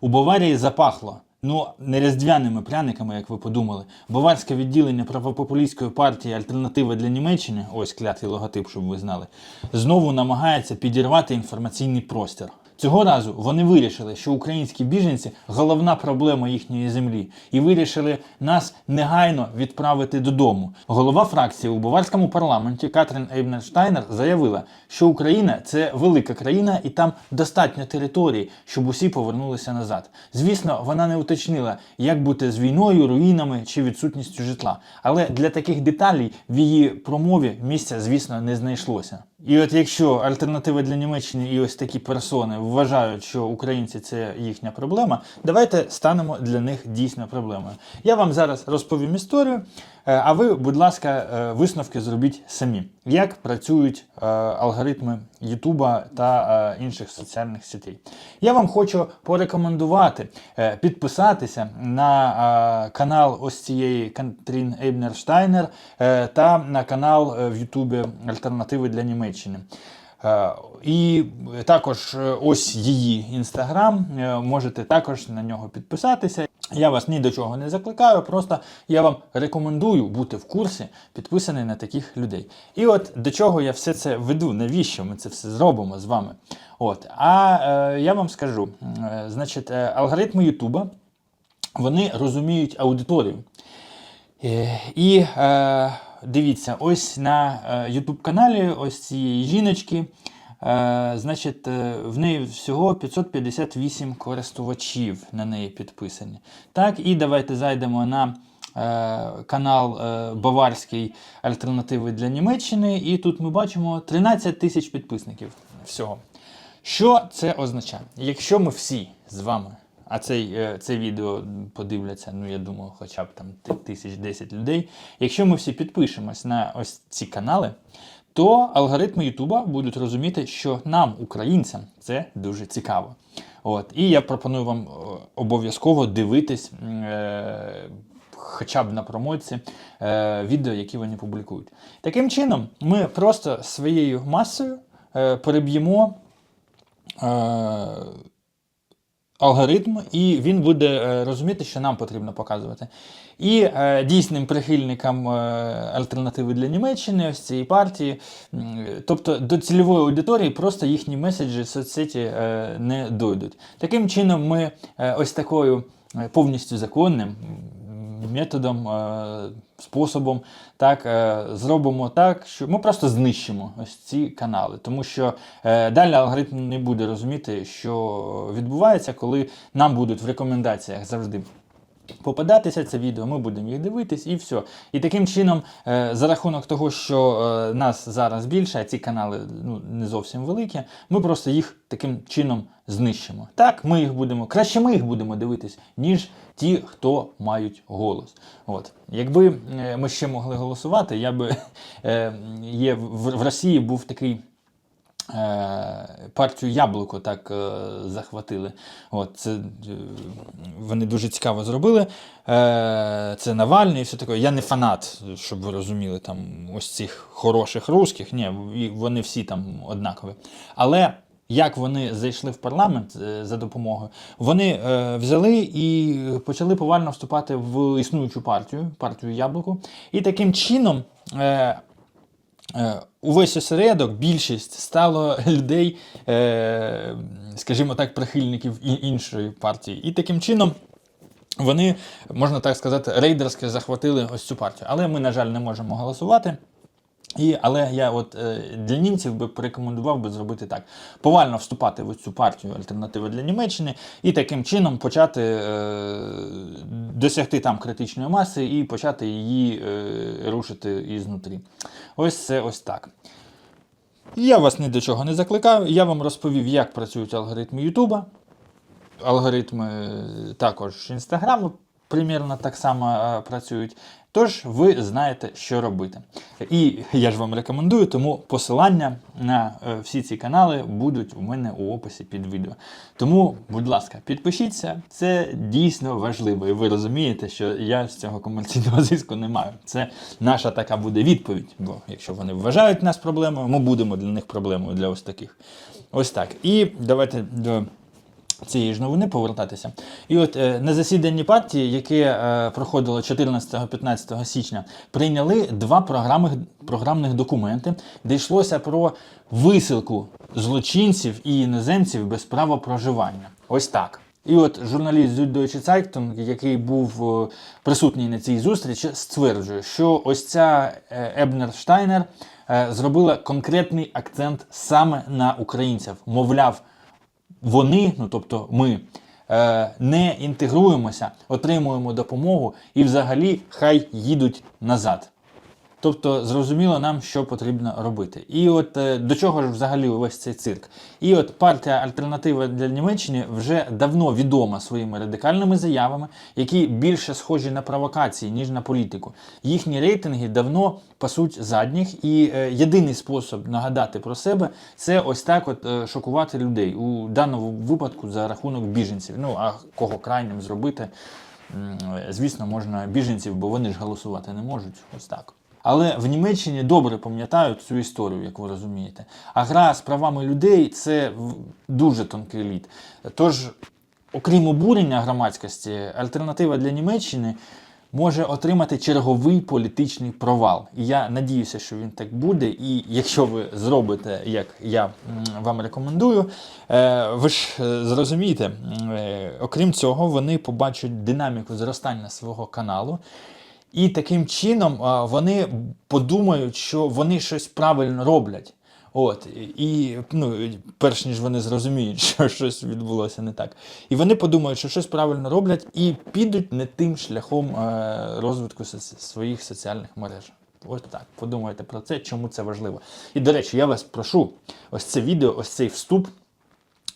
У Баварії запахло. Ну, не різдвяними пряниками, як ви подумали. Баварське відділення правопопулістської партії Альтернатива для Німеччини, ось клятий логотип, щоб ви знали, знову намагається підірвати інформаційний простір. Цього разу вони вирішили, що українські біженці головна проблема їхньої землі, і вирішили нас негайно відправити додому. Голова фракції у баварському парламенті Катрін Ейбнерштайнер заявила, що Україна це велика країна і там достатньо території, щоб усі повернулися назад. Звісно, вона не уточнила, як бути з війною, руїнами чи відсутністю житла. Але для таких деталей в її промові місця, звісно, не знайшлося. І от якщо альтернатива для Німеччини і ось такі персони вважають, що українці це їхня проблема, давайте станемо для них дійсно проблемою. Я вам зараз розповім історію, а ви, будь ласка, е, висновки зробіть самі, як працюють е, алгоритми Ютуба та е, інших соціальних сетей. Я вам хочу порекомендувати е, підписатися на е, канал ось цієї Катрін Ейбнерштайнер е, та на канал е, в Ютубі Альтернативи для Німеччини. Е, І також е, ось її інстаграм. е, Можете також на нього підписатися. Я вас ні до чого не закликаю, просто я вам рекомендую бути в курсі, підписаний на таких людей. І от до чого я все це веду, навіщо ми це все зробимо з вами. От, а е, я вам скажу: е, значить, е, алгоритми Ютуба вони розуміють аудиторію. Е, І е, дивіться, ось на е, YouTube каналі ось цієї жіночки. Е, значить, е, в неї всього 558 користувачів на неї підписані. Так, і давайте зайдемо на е, канал Баварський Альтернативи для Німеччини. І тут ми бачимо 13 тисяч підписників всього. Що це означає? Якщо ми всі з вами, а цей, це відео подивляться, ну я думаю, хоча б там тисяч 10 людей. Якщо ми всі підпишемось на ось ці канали, то алгоритми Ютуба будуть розуміти, що нам, українцям, це дуже цікаво. От. І я пропоную вам е, обов'язково дивитись. Е- Хоча б на промоці е, відео, які вони публікують. Таким чином, ми просто своєю масою е, переб'ємо е, алгоритм, і він буде е, розуміти, що нам потрібно показувати. І е, дійсним прихильникам е, альтернативи для Німеччини, ось цієї партії, тобто до цільової аудиторії просто їхні меседжі в соцсеті не дойдуть. Таким чином, ми ось такою повністю законним методом, е, способом так, е, зробимо так, що ми просто знищимо ось ці канали, тому що е, далі алгоритм не буде розуміти, що відбувається, коли нам будуть в рекомендаціях завжди. Попадатися це відео, ми будемо їх дивитись і все. І таким чином, е, за рахунок того, що е, нас зараз більше, а ці канали ну, не зовсім великі, ми просто їх таким чином знищимо. Так, ми їх будемо, краще ми їх будемо дивитись, ніж ті, хто мають голос. От. Якби е, ми ще могли голосувати, я би є в Росії був такий. Е, партію Яблуко так е, захватили. От, це, е, вони дуже цікаво зробили. Це Навальний і все таке. Я не фанат, щоб ви розуміли, там ось цих хороших русських. Ні, вони всі там однакові. Але як вони зайшли в парламент за допомогою, вони взяли і почали повально вступати в існуючу партію, партію Яблуко. І таким чином. Е, Увесь осередок, більшість стало людей, е, скажімо так, прихильників іншої партії. І таким чином вони, можна так сказати, рейдерськи захватили ось цю партію. Але ми, на жаль, не можемо голосувати. І, але я от е, для німців би порекомендував би зробити так: повально вступати в цю партію альтернативи для Німеччини і таким чином почати е, досягти там критичної маси і почати її е, рушити ізнутрі. Ось це ось так. Я вас ні до чого не закликаю. Я вам розповів, як працюють алгоритми Ютуба. Алгоритми е, також Інстаграму примірно так само е, працюють. Тож ви знаєте, що робити. І я ж вам рекомендую, тому посилання на е, всі ці канали будуть у мене у описі під відео. Тому, будь ласка, підпишіться, це дійсно важливо. І ви розумієте, що я з цього комерційного зиску не маю. Це наша така буде відповідь. Бо якщо вони вважають нас проблемою, ми будемо для них проблемою для ось таких. Ось так. І давайте до цієї ж новини повертатися. І от е, на засіданні партії, яке е, проходило 14-15 січня, прийняли два програми, програмних документи, де йшлося про висилку злочинців і іноземців без права проживання. Ось так. І от журналіст Süddeutsche Zeitung, який був е, присутній на цій зустрічі, стверджує, що ось ця е, Ебнер Штайнер е, зробила конкретний акцент саме на українців. Мовляв, вони, ну тобто ми, е, не інтегруємося, отримуємо допомогу і взагалі хай їдуть назад. Тобто зрозуміло нам, що потрібно робити. І от е, до чого ж взагалі увесь цей цирк? І от партія Альтернатива для Німеччини вже давно відома своїми радикальними заявами, які більше схожі на провокації, ніж на політику. Їхні рейтинги давно пасуть задніх, і е, єдиний спосіб нагадати про себе це ось так от е, шокувати людей у даному випадку за рахунок біженців. Ну а кого крайнім зробити? Звісно, можна біженців, бо вони ж голосувати не можуть. Ось так. Але в Німеччині добре пам'ятають цю історію, як ви розумієте. А гра з правами людей це дуже тонкий лід. Тож, окрім обурення громадськості, альтернатива для Німеччини може отримати черговий політичний провал. І я надіюся, що він так буде. І якщо ви зробите, як я вам рекомендую, е, ви ж е, зрозумієте, е, окрім цього, вони побачать динаміку зростання свого каналу. І таким чином вони подумають, що вони щось правильно роблять. От, і ну, перш ніж вони зрозуміють, що щось відбулося не так. І вони подумають, що щось правильно роблять, і підуть не тим шляхом е, розвитку своїх соціальних мереж. Ось так. Подумайте про це, чому це важливо. І до речі, я вас прошу, ось це відео, ось цей вступ.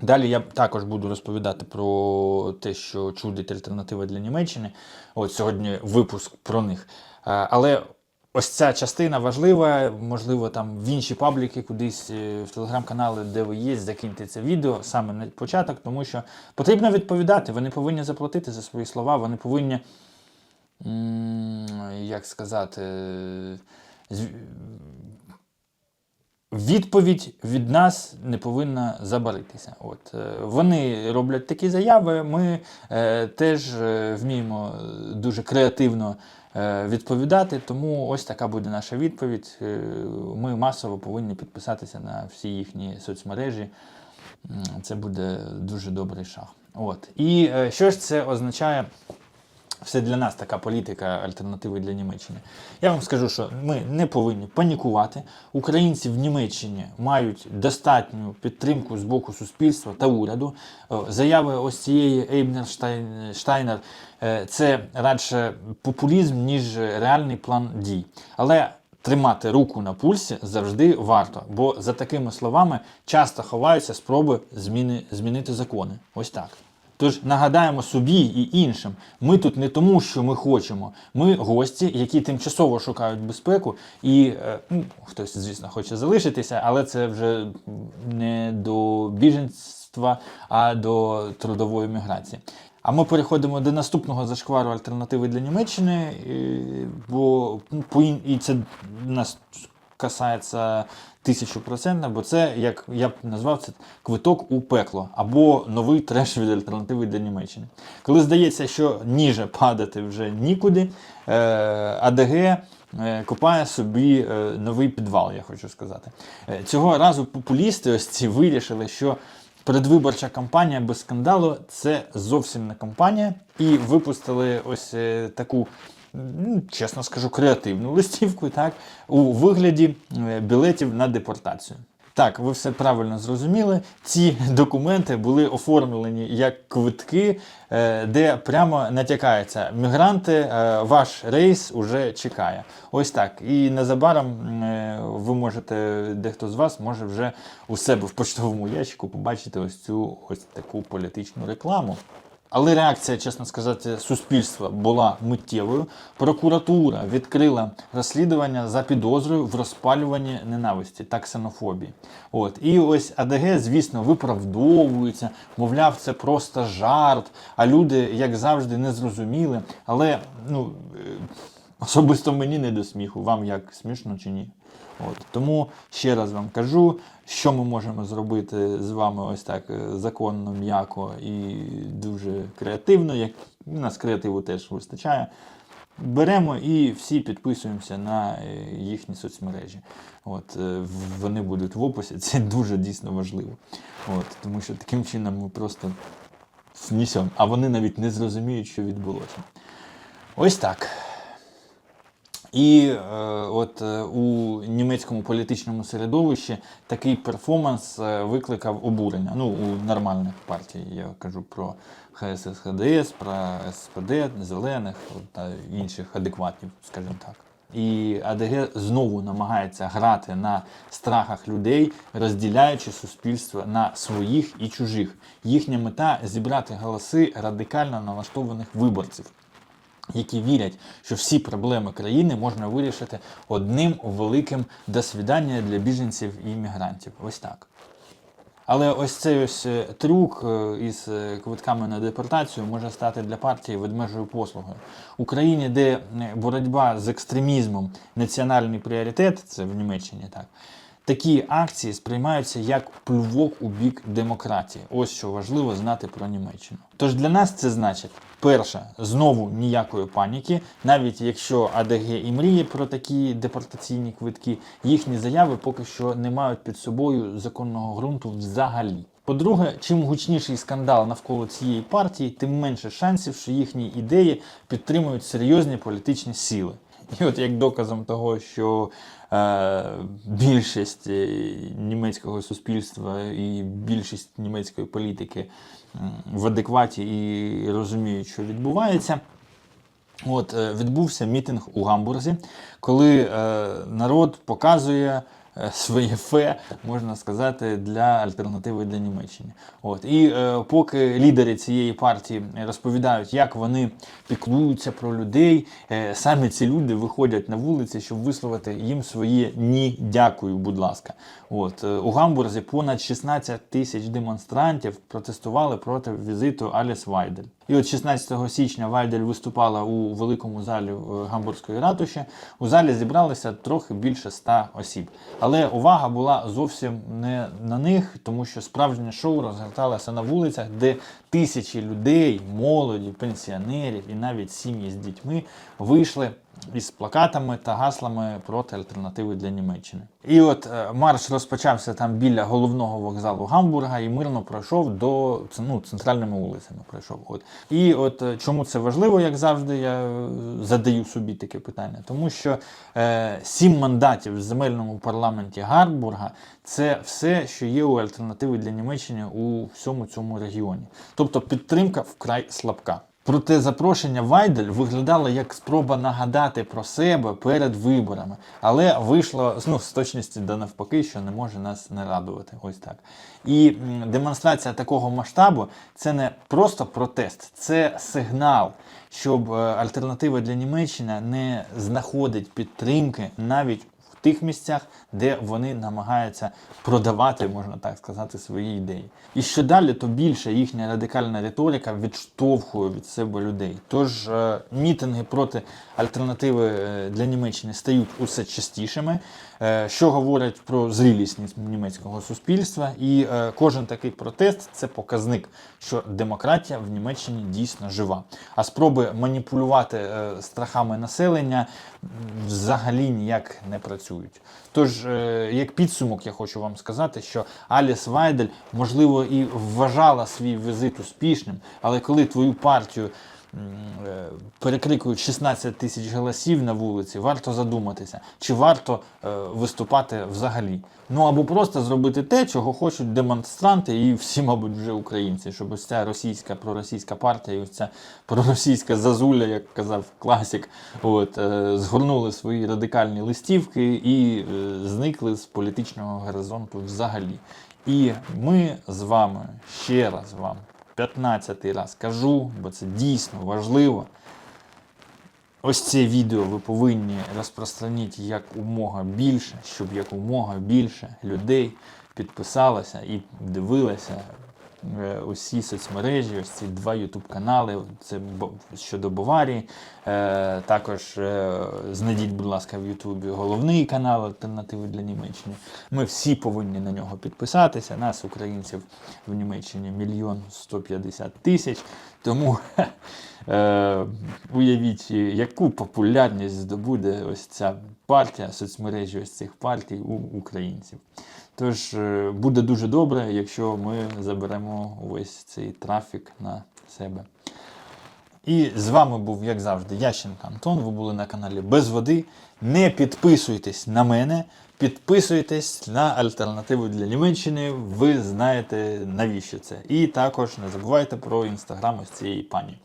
Далі я також буду розповідати про те, що чудить альтернатива для Німеччини. От сьогодні випуск про них. Е, Але ось ця частина важлива. Можливо, там в інші пабліки, кудись е, в телеграм-канали, де ви є, закиньте це відео саме на початок, тому що потрібно відповідати. Вони повинні заплатити за свої слова, вони повинні, як сказати, з- Відповідь від нас не повинна забаритися. От е, вони роблять такі заяви. Ми е, теж е, вміємо дуже креативно е, відповідати. Тому ось така буде наша відповідь. Ми масово повинні підписатися на всі їхні соцмережі. Це буде дуже добрий шаг. От і що ж це означає? Все для нас така політика альтернативи для Німеччини. Я вам скажу, що ми не повинні панікувати. Українці в Німеччині мають достатню підтримку з боку суспільства та уряду. Заяви ось цієї Ейбнер Штайнер е, це радше популізм, ніж реальний план дій. Але тримати руку на пульсі завжди варто, бо за такими словами часто ховаються спроби зміни, змінити закони. Ось так. Тож нагадаємо собі і іншим, ми тут не тому, що ми хочемо. Ми гості, які тимчасово шукають безпеку, і е, ну, хтось, звісно, хоче залишитися, але це вже не до біженства, а до трудової міграції. А ми переходимо до наступного зашквару альтернативи для Німеччини, е, бо ну, і це нас касається тисячу процентів, бо це, як я б назвав, це квиток у пекло або новий треш від альтернативи для Німеччини. Коли здається, що ніже падати вже нікуди, е, АДГ е, копає собі е, новий підвал, я хочу сказати. Цього разу популісти ось ці вирішили, що Передвиборча кампанія без скандалу це зовсім не кампанія, і випустили ось таку, ну, чесно скажу, креативну листівку, так, у вигляді е, білетів на депортацію. Так, ви все правильно зрозуміли. Ці документи були оформлені як квитки, е, де прямо натякається: мігранти, е, ваш рейс уже чекає. Ось так. І незабаром ви можете, дехто з вас може вже у себе в поштовому ящику побачити ось цю ось таку політичну рекламу. Але реакція, чесно сказати, суспільства була миттєвою. Прокуратура відкрила розслідування за підозрою в розпалюванні ненависті та ксенофобії. От і ось АДГ, звісно, виправдовується, мовляв, це просто жарт. А люди, як завжди, не зрозуміли. Але ну. Особисто мені не до сміху, вам як смішно чи ні. От. Тому ще раз вам кажу, що ми можемо зробити з вами ось так е, законно, м'яко і дуже креативно. Як у нас креативу теж вистачає. Беремо і всі підписуємося на е, їхні соцмережі. От, е, вони будуть в описі. Це дуже дійсно важливо. От, тому що таким чином ми просто снісемо, а вони навіть не зрозуміють, що відбулося. Ось так. І е, от е, у німецькому політичному середовищі такий перформанс е, викликав обурення. Ну, у нормальних партій. Я кажу про ХСС, ХДС, про СПД, Зелених та інших адекватів, скажімо так. І АДГ знову намагається грати на страхах людей, розділяючи суспільство на своїх і чужих. Їхня мета зібрати голоси радикально налаштованих виборців які вірять, що всі проблеми країни можна вирішити одним великим до свідання для біженців і іммігрантів. Ось так. Але ось цей ось е, трюк е, із е, квитками на депортацію може стати для партії ведмежою послугою. Україні, де боротьба з екстремізмом національний пріоритет, це в Німеччині так. Такі акції сприймаються як плювок у бік демократії. Ось що важливо знати про Німеччину. Тож для нас це значить, перше, знову ніякої паніки, навіть якщо АДГ і мріє про такі депортаційні квитки, їхні заяви поки що не мають під собою законного ґрунту взагалі. По-друге, чим гучніший скандал навколо цієї партії, тим менше шансів, що їхні ідеї підтримують серйозні політичні сили. І от як доказом того, що більшість е, німецького суспільства і більшість німецької політики в адекваті і розуміють, що відбувається. От е, відбувся мітинг у Гамбурзі, коли е, народ показує е, своє фе, можна сказати, для альтернативи для Німеччини. От і е, поки лідери цієї партії розповідають, як вони піклуються про людей, е, самі ці люди виходять на вулиці, щоб висловити їм своє ні, дякую, будь ласка. От е, у Гамбурзі понад 16 тисяч демонстрантів протестували проти візиту Аліс Вайдель. І от 16 січня Вальдель виступала у великому залі е, Гамбурзької ратуші. У залі зібралося трохи більше ста осіб. Але увага була зовсім не на них, тому що справжнє шоу розгорталося на вулицях, де тисячі людей, молоді, пенсіонерів і навіть сім'ї з дітьми вийшли із плакатами та гаслами проти альтернативи для Німеччини. І от е, марш розпочався там біля головного вокзалу Гамбурга і мирно пройшов до ну, центральними вулицями. Пройшов. От. І от е, чому це важливо, як завжди, я е, задаю собі таке питання. Тому що е, сім мандатів в земельному парламенті Гамбурга це все, що є у альтернативи для Німеччини у всьому цьому регіоні. Тобто підтримка вкрай слабка. Проте запрошення Вайдель виглядало як спроба нагадати про себе перед виборами, але вийшло ну, з точності до навпаки, що не може нас не радувати. Ось так. І демонстрація такого масштабу це не просто протест, це сигнал, щоб е, альтернатива для Німеччини не знаходить підтримки навіть тих місцях, де вони намагаються продавати, можна так сказати, свої ідеї. І що далі, то більше їхня радикальна риторика відштовхує від себе людей. Тож е, мітинги проти альтернативи е, для Німеччини стають усе частішими, е, що говорять про зрілість ні- німецького суспільства. І кожен такий протест це показник, що демократія в Німеччині дійсно жива. А спроби маніпулювати страхами населення взагалі ніяк не працюють. Тож, е, як підсумок, я хочу вам сказати, що Аліс Вайдель, можливо, і вважала свій візит успішним, але коли твою партію перекрикують 16 тисяч голосів на вулиці, варто задуматися, чи варто е, виступати взагалі. Ну або просто зробити те, чого хочуть демонстранти і всі, мабуть, вже українці, щоб ось ця російська проросійська партія, і ось ця проросійська зазуля, як казав класик, от, е, згорнули свої радикальні листівки і е, зникли з політичного горизонту взагалі. І ми з вами ще раз вам 15 раз кажу, бо це дійсно важливо. Ось це відео ви повинні розпространити якомога більше, щоб якомога більше людей підписалося і дивилося усі соцмережі, ось ці два ютуб канали. Це щодо Баварії. Е, також е, знайдіть, будь ласка, в Ютубі головний канал Альтернативи для Німеччини. Ми всі повинні на нього підписатися. Нас, українців, в Німеччині мільйон 150 тисяч. Тому е, уявіть, яку популярність здобуде ось ця партія, соцмережі ось цих партій у українців. Тож е, буде дуже добре, якщо ми заберемо весь цей трафік на себе. І з вами був, як завжди, Ященко Антон. Ви були на каналі Без Води. Не підписуйтесь на мене, підписуйтесь на альтернативу для Німеччини. Ви знаєте навіщо це. І також не забувайте про інстаграм ось цієї пані,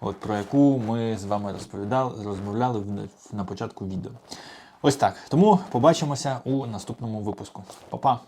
от про яку ми з вами розповідали, розмовляли на початку відео. Ось так. Тому побачимося у наступному випуску. Па-па!